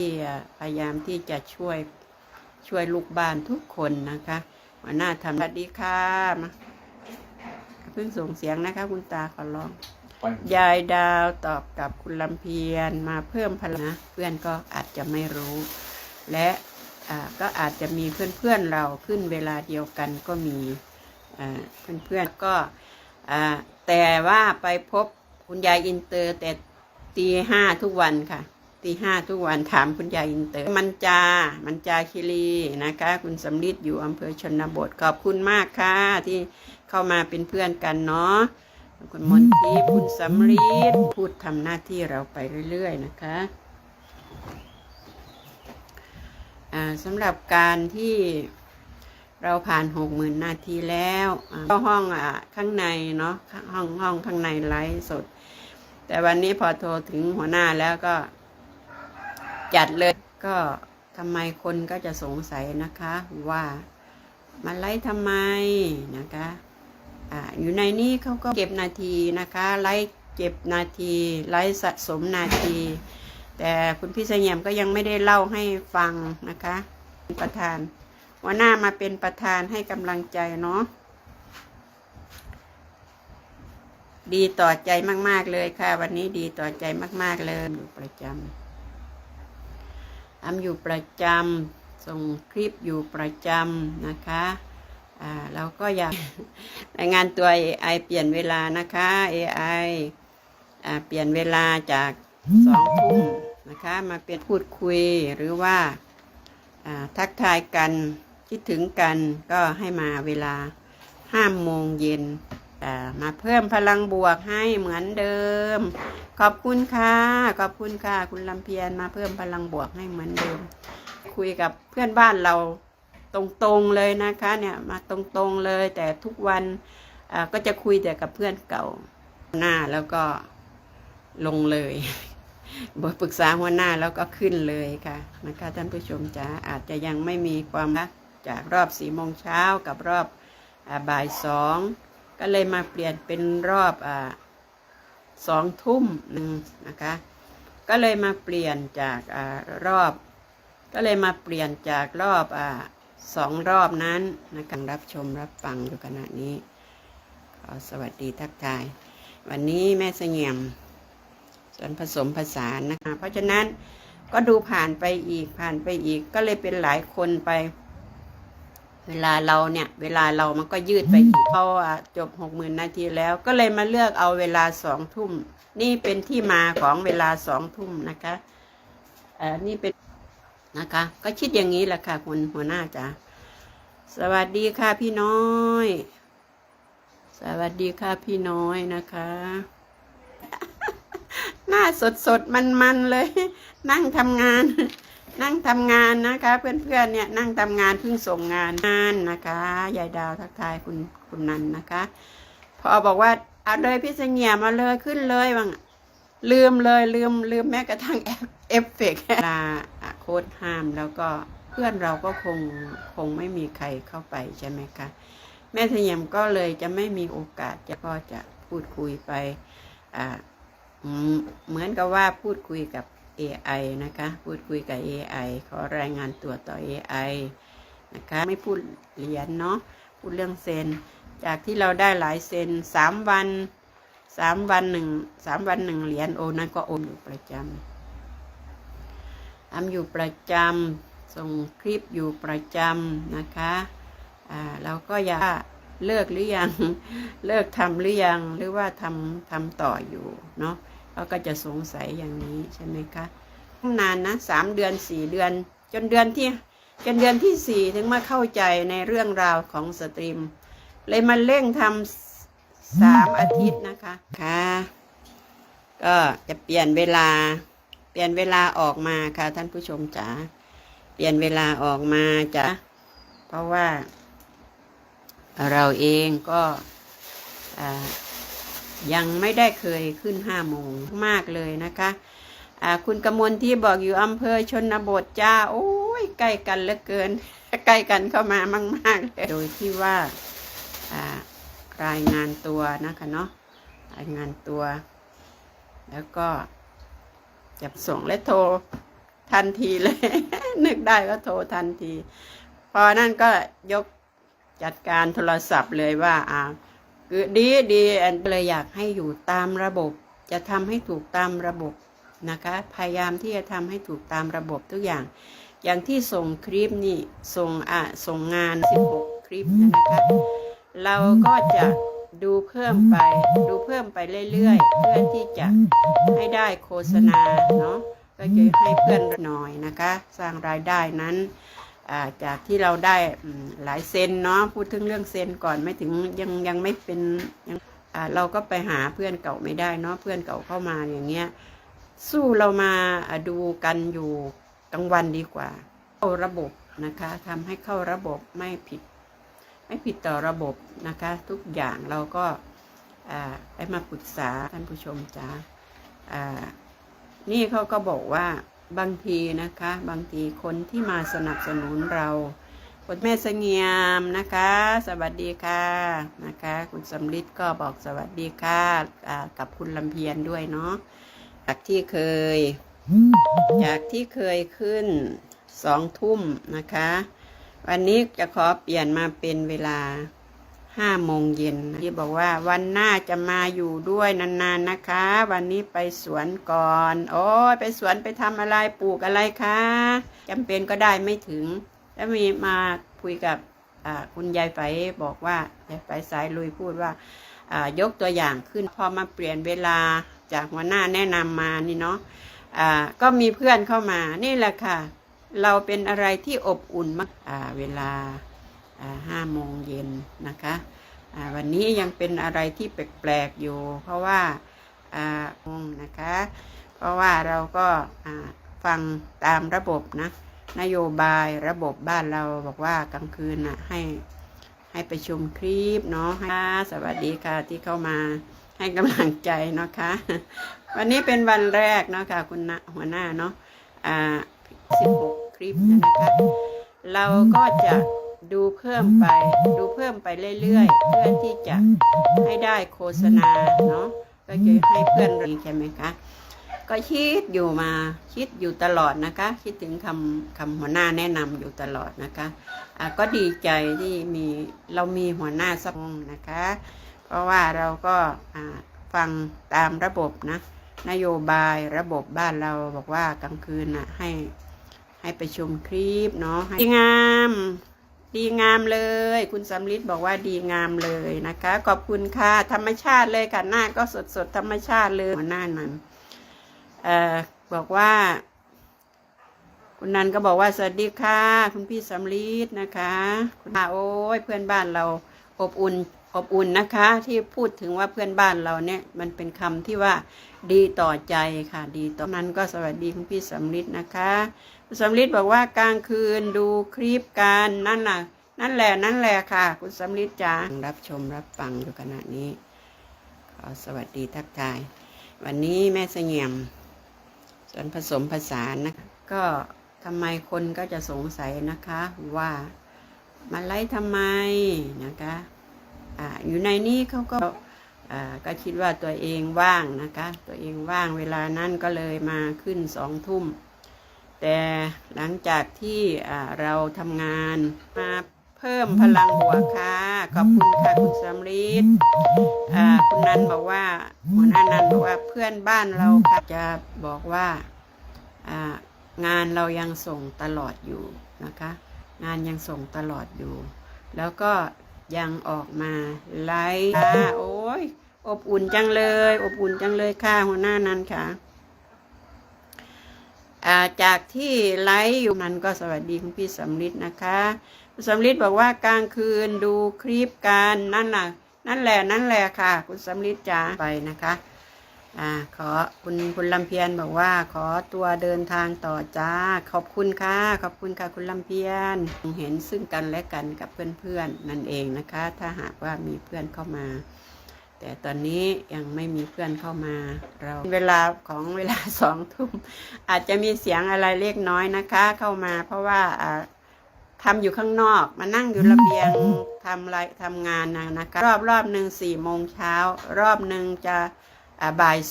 ที่พยายามที่จะช่วยช่วยลูกบ้านทุกคนนะคะหัวหน้าทำสวัสดีค่ะมาเพิ่งส่งเสียงนะคะ คุณตาขอร้อง ยายดาวตอบกับคุณลำเพียรมาเพิ่มพลังนะเพื่อนก็อาจจะไม่รู้ และอ่าก็อาจจะมีเพื่อนๆเราขึ้นเวลาเดียวกันก็มีอ่าเพื่อนๆก็อ่าแต่ว่าไปพบคุณยายอินเตอร์แต่ตีห้าทุกวันค่ะ ตีห้าทุกวันถามคุณยายอินเตอร์ มันจา มันจาคิรีนะคะ คุณสำลิดอยู่อำเภอชนบทขอบคุณมากค่ะ ที่เข้ามาเป็นเพื่อนกันเนาะคุณมนทีคุณสำลีดพูดทำหน้าที่เราไปเรื่อย ๆ นะคะอ่าสำหรับการที่เราผ่านหกหมื่นนาทีแล้วอ่าเข้าห้องอะข้างในเนาะห้องห้องข้างในไลฟ์สด แต่วันนี้พอโทรถึงหัวหน้าแล้วก็ จัดเลย ก็ทำไมคนก็จะสงสัยนะคะว่ามาไลฟ์ทำไมนะคะอ่าอยู่ในนี้เขาก็เก็บนาทีนะคะไลฟ์เก็บนาทีไลฟ์สะสมนาที แต่คุณพี่เสงี่ยมก็ยังไม่ได้เล่าให้ฟังนะคะประธานหัวหน้ามาเป็นประธานให้กำลังใจเนาะดีต่อใจมาก ๆ เลยค่ะ วันนี้ดีต่อใจมาก ๆ เลยอยู่ประจำ ทำอยู่ประจำส่งคลิปอยู่ประจำนะคะอ่าเราก็อยากรายงานตัว AI เปลี่ยนเวลานะคะ AI อ่าเปลี่ยนเวลาจากสองทุ่มนะคะมาเป็นพูดคุยหรือว่าอ่าทักทายกันคิดถึงกันก็ให้มาเวลาห้าโมงเย็น มาเพิ่มพลังบวกให้เหมือนเดิม ขอบคุณค่ะ ขอบคุณค่ะ คุณลำเพียรมาเพิ่มพลังบวกให้เหมือนเดิม คุยกับเพื่อนบ้านเราตรงๆเลยนะคะเนี่ยมาตรงๆเลย แต่ทุกวันก็จะคุยแต่กับเพื่อนเก่าหน้าแล้วก็ลงเลยบทปรึกษาหัวหน้าแล้วก็ขึ้นเลยค่ะนะคะท่านผู้ชมจ๋าอาจจะยังไม่มีความรักจากรอบสี่โมงเช้ากับรอบอบ่ายสอง ก็เลยมาเปลี่ยนเป็นรอบอาสองทุ่มหนึ่งนะคะ ก็เลยมาเปลี่ยนจากอารอบ ก็เลยมาเปลี่ยนจากรอบอ่าสองรอบนั้นนะการรับชมรับฟังอยู่ขณะนี้ขอสวัสดีทักทาย วันนี้แม่เสงี่ยมส่วนผสมผสานนะคะ เพราะฉะนั้นก็ดูผ่านไปอีกผ่านไปอีกก็เลยเป็นหลายคนไป เวลาเราเนี่ย เวลาเรามันก็ยืดไปอีกพออะจบหกหมื่นนาทีแล้ว ก็เลยมาเลือกเอาเวลาสองทุ่ม นี่เป็นที่มาของเวลาสองทุ่มนะคะเอ่อนี่เป็นนะคะ ก็คิดอย่างนี้แหละค่ะ คุณหัวหน้าจ๋าสวัสดีค่ะพี่น้อย สวัสดีค่ะพี่น้อยนะคะ หน้าสดสดมันมันๆเลย นั่งทำงาน นั่งทำงานนะคะ เพื่อนๆเนี่ยนั่งทำงานเพิ่งส่งงานงานนะคะยายดาวทักทายคุณคุณนันนะคะพอบอกว่าเอาเลยพี่เสงี่ยมมาเลยขึ้นเลยบ้างลืมเลยลืมลืมแม้กระทั่งเอฟเฟกต์เวลาโค้ดห้ามแล้วก็เพื่อนเราก็คงคงไม่มีใครเข้าไปใช่ไหมคะแม่เสงี่ยมก็เลยจะไม่มีโอกาสจะก็จะพูดคุยไปอ่าเหมือนกับว่าพูดคุยกับ AI นะคะ พูดคุยกับ AI ขอรายงานตัวต่อ AI นะคะ ไม่พูดเหรียญเนาะ พูดเรื่องเซน จากที่เราได้หลายเซนสามวันสามวันหนึ่งสามวันหนึ่งเหรียญโอนนั้นก็โอนอยู่ประจำทำอยู่ประจำส่งคลิปอยู่ประจำนะคะอ่าเราก็อยากเลิกหรือยัง เลิกทำหรือยัง หรือว่าทำทำต่ออยู่เนาะ เขาก็จะสงสัยอย่างนี้ใช่ไหมคะนานนะสามเดือนสี่เดือน จนเดือนที่จนเดือนที่สี่ถึงมาเข้าใจในเรื่องราวของสตรีม เลยมาเร่งทำสามอาทิตย์นะคะค่ะก็จะเปลี่ยนเวลา เปลี่ยนเวลาออกมาค่ะท่านผู้ชมจ๋าเปลี่ยนเวลาออกมาจ้ะเพราะว่า เราเองก็อ่า ยังไม่ได้เคยขึ้นห้าโมงมากเลยนะคะคุณกมลที่บอกอยู่อำเภอชนบทจ้า โอ้ยใกล้กันเหลือเกิน ใกล้กันเข้ามามากๆเลยโดยที่ว่าอ่ารายงานตัวนะคะเนาะรายงานตัว แล้วก็จะส่งและโทรทันทีเลย นึกได้ก็โทรทันที พอนั่นก็ยกจัดการโทรศัพท์เลยว่าอ่า คือดีดีแอนเลยอยากให้อยู่ตามระบบ จะทำให้ถูกตามระบบนะคะ พยายามที่จะทำให้ถูกตามระบบทุกอย่าง อย่างที่ส่งคลิปนี่ส่งอะส่งงาน 16 คลิปนะคะ เราก็จะดูเพิ่มไป ดูเพิ่มไปเรื่อยๆ เพื่อที่จะให้ได้โฆษณาเนาะก็จะให้เพื่อนหน่อยนะคะ สร้างรายได้นั้น จากที่เราได้หลายเซนเนาะพูดถึงเรื่องเซนก่อนไม่ถึงยังยังไม่เป็นยังเราก็ไปหาเพื่อนเก่าไม่ได้เนาะเพื่อนเก่าเข้ามาอย่างเงี้ยสู้เรามาดูกันอยู่กลางวันดีกว่า เข้าระบบนะคะทำให้เข้าระบบไม่ผิด ไม่ผิดต่อระบบนะคะ ทุกอย่างเราก็อ่าได้มาปรึกษาท่านผู้ชมจ้านี่เขาก็บอกว่า บางทีนะคะ บางทีคนที่มาสนับสนุนเราคุณแม่เสงียมนะคะ สวัสดีค่ะนะคะ คุณสำลิดก็บอกสวัสดีค่ะกับคุณลำเพียนด้วยเนาะจากที่เคย จากที่เคยขึ้นสองทุ่มนะคะ วันนี้จะขอเปลี่ยนมาเป็นเวลา ห้าโมงเย็นที่บอกว่าวันหน้าจะมาอยู่ด้วยนานๆนะคะ วันนี้ไปสวนก่อน โอ้ยไปสวนไปทำอะไรปลูกอะไรคะจำเป็นก็ได้ไม่ถึง แล้วมีมาคุยกับคุณยายไฝบอกว่ายายไฝสายลุยพูดว่ายกตัวอย่างขึ้น พอมาเปลี่ยนเวลาจากหัวหน้าแนะนำมานี่เนาะอ่าก็มีเพื่อนเข้ามานี่แหละค่ะ เราเป็นอะไรที่อบอุ่นมากเวลา ห้าโมงเย็นนะคะวันนี้ยังเป็นอะไรที่แปลกๆอยู่ เพราะว่างงนะคะ เพราะว่าเราก็ฟังตามระบบนะนโยบายระบบบ้านเราบอกว่ากลางคืนน่ะให้ให้ไปชมคลิปเนาะให้สวัสดีค่ะที่เข้ามาให้กำลังใจเนาะคะวันนี้เป็นวันแรกเนาะค่ะคุณนะหัวหน้าเนาะอ่า16 คลิปนะคะ เราก็จะ ดูเพิ่มไป ดูเพิ่มไปเรื่อยๆ เพื่อที่จะให้ได้โฆษณาเนาะก็จะให้เพื่อนเรีใช่ไหมคะก็คิดอยู่มาคิดอยู่ตลอดนะคะ คิดถึงคำคำหัวหน้าแนะนำอยู่ตลอดนะคะอะก็ดีใจที่มีเรามีหัวหน้าสักองนะคะ เพราะว่าเราก็อ่าฟังตามระบบนะ นโยบายระบบบ้านเราบอกว่ากลางคืนน่ะให้ให้ไปชมคลิปเนาะให้งาม ดีงามเลย คุณสำลิดบอกว่าดีงามเลยนะคะ ขอบคุณค่ะ ธรรมชาติเลยค่ะ หน้าก็สดสดๆธรรมชาติเลยหน้านั้นเอ่อบอกว่าคุณนันก็บอกว่าสวัสดีค่ะ คุณพี่สำลีดนะคะคุณอาโอ้ยเพื่อนบ้านเราอบอุ่นอบอุ่นนะคะ ที่พูดถึงว่าเพื่อนบ้านเราเนี่ย มันเป็นคำที่ว่าดีต่อใจค่ะ ดีต่อนั้นก็สวัสดีคุณพี่สำลีดนะคะ คุณสำลีดบอกว่ากลางคืนดูคลิปกันนั่นน่ะ นั่นแหละนั่นแหละค่ะ คุณสำลีดจ้ารับชมรับฟังอยู่ขณะนี้ ขอสวัสดีทักทาย วันนี้แม่เสงี่ยมส่วนผสมผสานนะก็ทำไมคนก็จะสงสัยนะคะว่ามาไล่ทำไมนะคะอ่าอยู่ในนี้เขาก็อ่าก็คิดว่าตัวเองว่างนะคะ ตัวเองว่างเวลานั้นก็เลยมาขึ้นสองทุ่ม แต่หลังจากที่เราทำงานมาเพิ่มพลังบวกค่ะ ขอบคุณค่ะคุณสำลีดคุณนันบอกว่าหัวหน้านันบอกว่าเพื่อนบ้านเราค่ะจะบอกว่างานเรายังส่งตลอดอยู่นะคะ งานยังส่งตลอดอยู่ แล้วก็ยังออกมาไลฟ์ค่ะโอ้ยอบอุ่นจังเลย อบอุ่นจังเลยค่ะหัวหน้านันค่ะ จากที่ไลฟ์อยู่นั้นก็สวัสดีคุณพี่สำลิดนะคะคุณสำลิดบอกว่ากลางคืนดูคลิปกันนั่นน่ะ นั่นแหละนั่นแหละค่ะ คุณสำลิดจ๋าไปนะคะอ่าขอคุณคุณลำเพียรบอกว่า ขอตัวเดินทางต่อจ้า ขอบคุณค่ะ ขอบคุณค่ะคุณลำเพียรเห็นซึ่งกันและกันกับเพื่อนๆนั่นเองนะคะ ถ้าหากว่ามีเพื่อนเข้ามา แต่ตอนนี้ยังไม่มีเพื่อนเข้ามาเราเวลาของเวลาสองทุ่มอาจจะมีเสียงอะไรเล็กน้อยนะคะ เข้ามา เพราะว่าทำทำอยู่ข้างนอกมานั่งอยู่ระเบียงทำอะไรทำงานนะนะคะ รอบรอบหนึ่งสี่โมงเช้ารอบหนึ่งจะบ่ายส